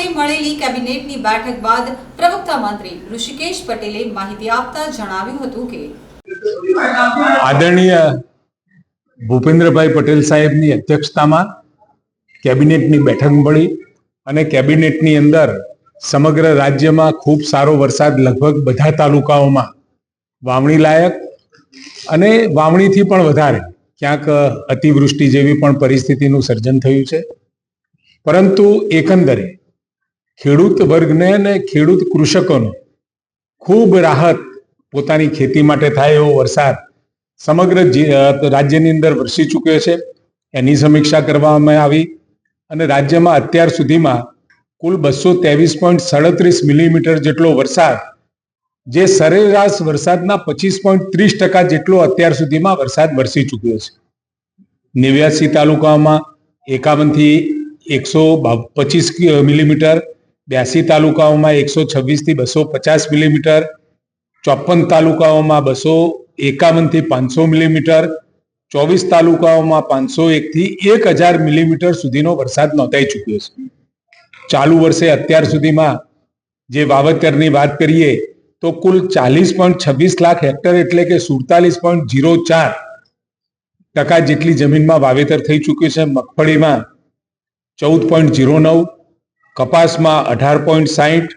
ખાતે મળેલી કેબિનેટની બેઠક બાદ પ્રવક્તા મંત્રી ઋષિકેશ પટેલે માહિતી આપતા જણાવ્યું હતું કે આદરણીય ભૂપેન્દ્રભાઈ પટેલ સાહેબની અધ્યક્ષતામાં કેબિનેટની બેઠક મળી અને કેબિનેટની અંદર સમગ્ર રાજ્યમાં ખૂબ સારો વરસાદ લગભગ બધા તાલુકાઓમાં વાવણી લાયક અને વાવણીથી પણ વધારે ક્યાંક અતિવૃષ્ટિ જેવી પણ પરિસ્થિતિનું સર્જન થયું છે. પરંતુ એકંદરે ખેડૂત વર્ગને અને ખેડૂત કૃષકોને ખૂબ રાહત પોતાની ખેતી માટે થાય એવો વરસાદ સમગ્ર રાજ્યની અંદર વરસી ચૂક્યો છે. એની સમીક્ષા કરવામાં આવી અને રાજ્યમાં અત્યાર સુધીમાં કુલ બસો ત્રેવીસ પોઈન્ટ સાડત્રીસ મિલીમીટર જેટલો વરસાદ, જે સરેરાશ વરસાદના પચીસ પોઈન્ટ ત્રીસ ટકા જેટલો અત્યાર સુધીમાં વરસાદ વરસી ચૂક્યો છે. નેવ્યાસી તાલુકામાં એકાવનથી એકસો પચીસ મિલીમીટર બ્યાસી તાલુકાઓમાં એકસો છવ્વીસથી બસો પચાસ મિલીમીટર, ચોપન તાલુકાઓમાં બસો એકાવનથી પાંચસો મિલીમીટર, ચોવીસ તાલુકાઓમાં પાંચસો એકથી એક હજાર મિલીમીટર સુધીનો વરસાદ નોંધાઈ ચૂક્યો છે. ચાલુ વર્ષે અત્યાર સુધીમાં જે વાવેતરની વાત કરીએ, તો કુલ ચાલીસ પોઈન્ટ છવ્વીસ લાખ હેક્ટર એટલે કે સુડતાલીસ પોઈન્ટ જીરો ચાર ટકા જેટલી જમીનમાં વાવેતર થઈ ચૂક્યું છે. મગફળીમાં ચૌદ પોઈન્ટ જીરો નવ કપાસમાં અઢાર પોઈન્ટ સાહીઠ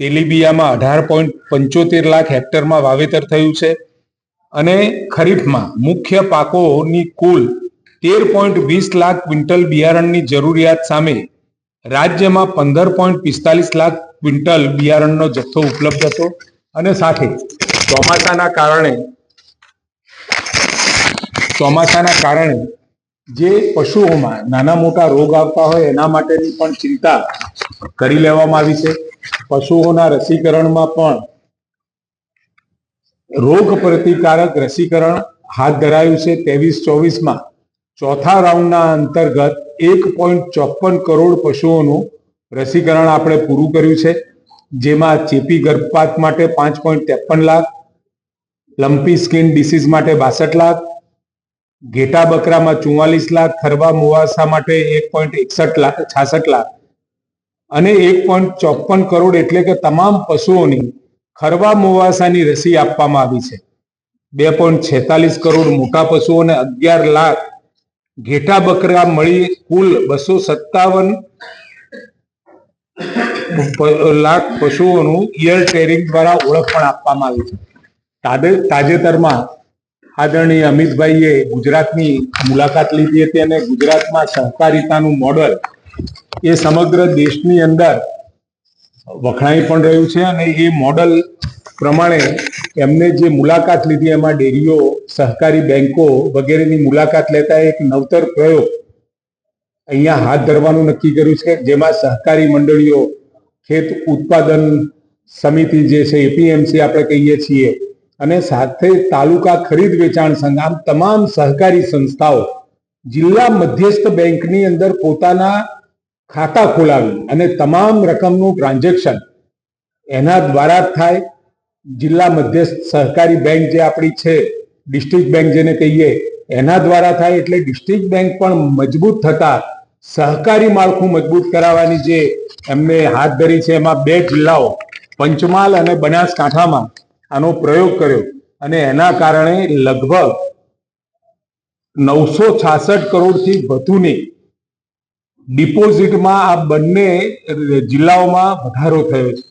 તેલીબિયામાં અઢાર પોઈન્ટ પંચોતેર લાખ હેક્ટરમાં વાવેતર થયું છે અને ખરીફમાં મુખ્ય પાકોની કુલ તેર પોઈન્ટ વીસ લાખ ક્વિન્ટલ બિયારણની જરૂરિયાત સામે રાજ્યમાં પંદર પોઈન્ટ પિસ્તાલીસ લાખ ક્વિન્ટલ બિયારણનો જથ્થો ઉપલબ્ધ હતો અને સાથે ચોમાસાના કારણે ચોમાસાના કારણે જે પશુઓમાં નાના મોટા રોગ આવતા હોય એના માટેની પણ ચિંતા કરી લેવામાં આવી છે. પશુઓના રસીકરણમાં પણ રોગ પ્રતિકારક રસીકરણ હાથ ધરાયું છે. ત્રેવીસ ચોવીસમાં ચોથા રાઉન્ડના અંતર્ગત એક પોઈન્ટ ચોપન કરોડ પશુઓનું રસીકરણ આપણે પૂરું કર્યું છે. જેમાં ચેપી ગર્ભપાત માટે પાંચ પોઈન્ટ ત્રેપન લાખ, લંપી સ્કિન ડિસીઝ માટે બાસઠ લાખ ઘેટા બકરામાં ચુમ્માલીસ લાખ, ખરવા મુવાસા માટે એક પોઈન્ટ એકસઠ લાખ, છાસઠ લાખ અને એક પોઈન્ટ ચોપન કરોડ એટલે કે તમામ પશુઓની ખરવા મુવાસાની રસી આપવામાં આવી છે. બે પોઈન્ટ છેતાલીસ કરોડ મોટા પશુઓને અગિયાર લાખ ઘેટા બકરા મળી કુલ બસો સત્તાવન લાખ પશુઓનું ઇયર ટેરિંગ દ્વારા ઓળખ પણ આપવામાં આવી છે. તાજે- તાજેતરમાં આદરણીય અમિતભાઈએ ગુજરાતની મુલાકાત લીધી હતી અને ગુજરાતમાં સહકારિતાનું મોડલ એ સમગ્ર દેશની અંદર વખણાઈ પણ રહ્યું છે અને એ મોડલ પ્રમાણે એમને જે મુલાકાત લીધી એમાં ડેરીઓ, સહકારી બેંકો વગેરેની મુલાકાત લેતા એક નવતર પ્રયોગ અહીંયા હાથ ધરવાનું નક્કી કર્યું છે, જેમાં સહકારી મંડળીઓ ખેત ઉત્પાદન સમિતિ જે છે એપીએમસી આપણે કહીએ છીએ અને સાથે તાલુકા ખરીદ વેચાણ સંઘ, આમ તમામ સહકારી સંસ્થાઓ જિલ્લા મધ્યસ્થ બેંકની અંદર પોતાના ખાતા ખોલાવી અને તમામ રકમનું ટ્રાન્ઝેક્શન એના દ્વારા થાય. જિલ્લા મધ્યસ્થ સહકારી બેંક જે આપણી છે, ડિસ્ટ્રિક્ટ બેંક જેને કહીએ, એના દ્વારા થાય એટલે ડિસ્ટ્રિક્ટ બેંક પણ મજબૂત થતા સહકારી માળખું મજબૂત કરાવવાની જે એમને હાથ ધરી છે એમાં બે જિલ્લાઓ, પંચમહાલ અને બનાસકાંઠામાં આનો પ્રયોગ કર્યો અને એના કારણે લગભગ નવસો છાસઠ કરોડથી વધુની ડિપોઝિટમાં આ બંને જિલ્લાઓમાં વધારો થયો છે.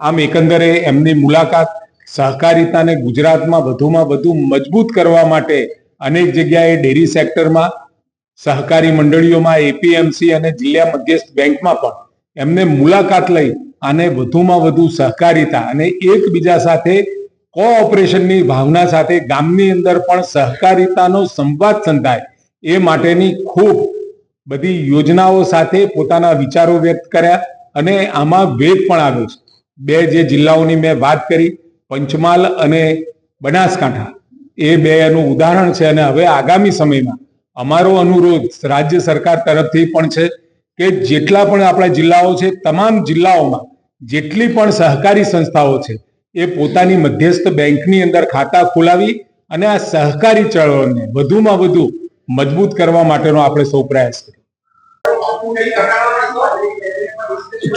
આમ એકંદરે એમની મુલાકાત સહકારિતાને ગુજરાતમાં વધુમાં વધુ મજબૂત કરવા માટે અનેક જગ્યાએ ડેરી સેક્ટરમાં સહકારી મંડળીઓમાં એપીએમસી અને જિલ્લા મધ્યસ્થ બેંકમાં પણ એમને મુલાકાત લઈ અને વધુમાં વધુ સહકારિતા અને એકબીજા સાથે કોઓપરેશનની ભાવના સાથે ગામની અંદર પણ સહકારિતાનો સંવાદ સંધાય. એ માટેની ખૂબ બધી યોજનાઓ સાથે પોતાના વિચારો વ્યક્ત કર્યા અને આમાં વેગ પણ આવ્યો છે. બે જે જિલ્લાઓની મેં વાત કરી, પંચમહાલ અને બનાસકાંઠા. એ બે એનું ઉદાહરણ છે અને હવે આગામી સમયમાં અમારો અનુરોધ રાજ્ય સરકાર તરફથી પણ છે કે જેટલા પણ આપણા જિલ્લાઓ છે, તમામ જિલ્લાઓમાં જેટલી પણ સહકારી સંસ્થાઓ છે એ પોતાની મધ્યસ્થ બેંકની અંદર ખાતા ખોલાવી અને આ સહકારી ચળવળને વધુમાં વધુ મજબૂત કરવા માટેનો આપણે સૌ પ્રયાસ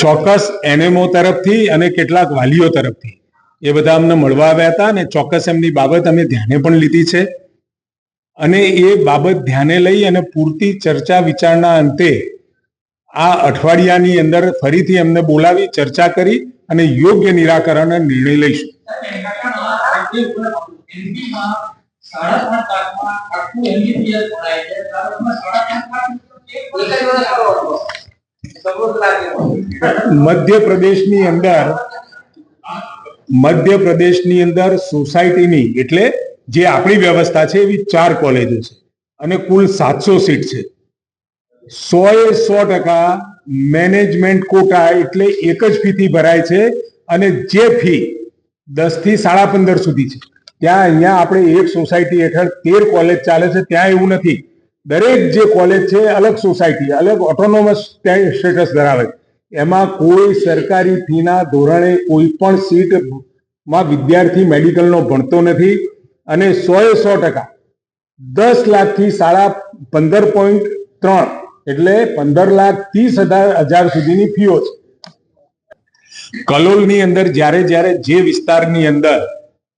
ચોક્કસ એનએમઓ તરફથી અને કેટલાક વાલીઓ તરફથી એ બધા અમને મળવા આવ્યા હતા અને ચોક્કસ એમની બાબત અમે ધ્યાને પણ લીધી છે. અને એ બાબત ધ્યાને લઈ અને પૂરતી ચર્ચા વિચારણા અંતે આ અઠવાડિયાની અંદર ફરીથી એમને બોલાવી, ચર્ચા કરી અને યોગ્ય નિરાકરણ નિર્ણય લઈશું. મધ્યપ્રદેશની અંદર મધ્યપ્રદેશની અંદર સોસાયટીની, એટલે જે આપણી વ્યવસ્થા છે એવી ચાર કોલેજો છે અને કુલ સાતસો સીટ છે. સો એ સો ટકા મેનેજમેન્ટ કોટા એટલે એક જ ફીથી ભરાય છે અને જે ફી દસથી સાડા પંદર સુધી છે ત્યાં અહીંયા આપણે એક સોસાયટી હેઠળ તેર કોલેજ ચાલે છે, ત્યાં એવું નથી દરેક જે કોલેજ છે, અલગ સોસાયટી અલગ ઓટોનોમસ સ્ટેટસ ધરાવે. એમાં કોઈ સરકારી ફીના ધોરણે કોઈ પણ સીટમાં વિદ્યાર્થી મેડિકલનો ભણતો નથી અને સો એ સો ટકા દસ લાખથી સાડા પંદર પોઈન્ટ ત્રણ એટલે પંદર લાખ ત્રીસ હજાર હજાર સુધીની ફીઓ છે. કલોલની અંદર જ્યારે જ્યારે જે વિસ્તારની અંદર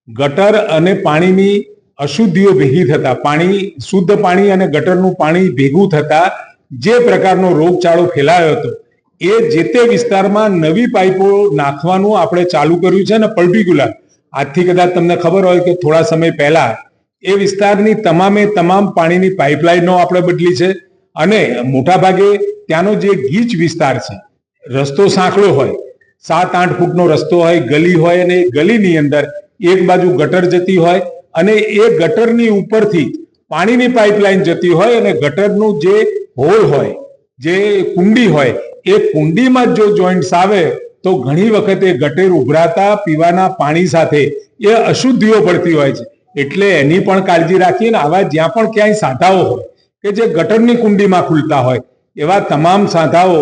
ગટર અને પાણીની અશુદ્ધિઓ ભેગી થતા, પાણી, શુદ્ધ પાણી અને ગટરનું પાણી ભેગું થતા જે પ્રકારનો રોગચાળો ફેલાયો હતો, એ જે તે વિસ્તારમાં નવી પાઇપો નાખવાનું આપણે ચાલુ કર્યું છે ને પર્ટિક્યુલર. આજથી કદાચ તમને ખબર હોય કે થોડા સમય પહેલા એ વિસ્તારની તમામે તમામ પાણીની પાઇપલાઇનો આપણે બદલી છે. અને મોટા ભાગે ત્યાંનો જે ગીચ વિસ્તાર છે, રસ્તો સાંકળો હોય, સાત આઠ ફૂટનો રસ્તો હોય, ગલી હોય અને ગલીની અંદર એક બાજુ ગટર જતી હોય અને એ ગટરની ઉપરથી પાણીની પાઇપલાઇન જતી હોય અને ગટરનું જે હોલ હોય, જે કુંડી હોય, એ કુંડીમાં જ જોઈન્ટ્સ આવે તો ઘણી વખતે ગટેર ઉભરાતા પીવાના પાણી સાથે એ અશુદ્ધિઓ પડતી હોય છે. એટલે એની પણ કાળજી રાખીને આવા જ્યાં પણ ક્યાંય સાંધાઓ હોય કે જે ગટરની કુંડીમાં ખુલતા હોય, એવા તમામ સાંધાઓ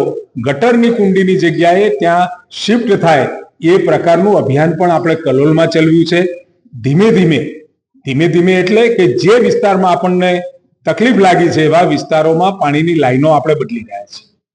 ગટરની કુંડીની જગ્યાએ ત્યાં શિફ્ટ થાય એ પ્રકારનું અભિયાન પણ આપણે કલોલમાં ચલાવ્યું છે. ધીમે ધીમે ધીમે ધીમે એટલે કે જે વિસ્તારમાં આપણને તકલીફ લાગી છે એવા વિસ્તારોમાં પાણીની લાઈનો આપણે બદલી રહ્યા છીએ.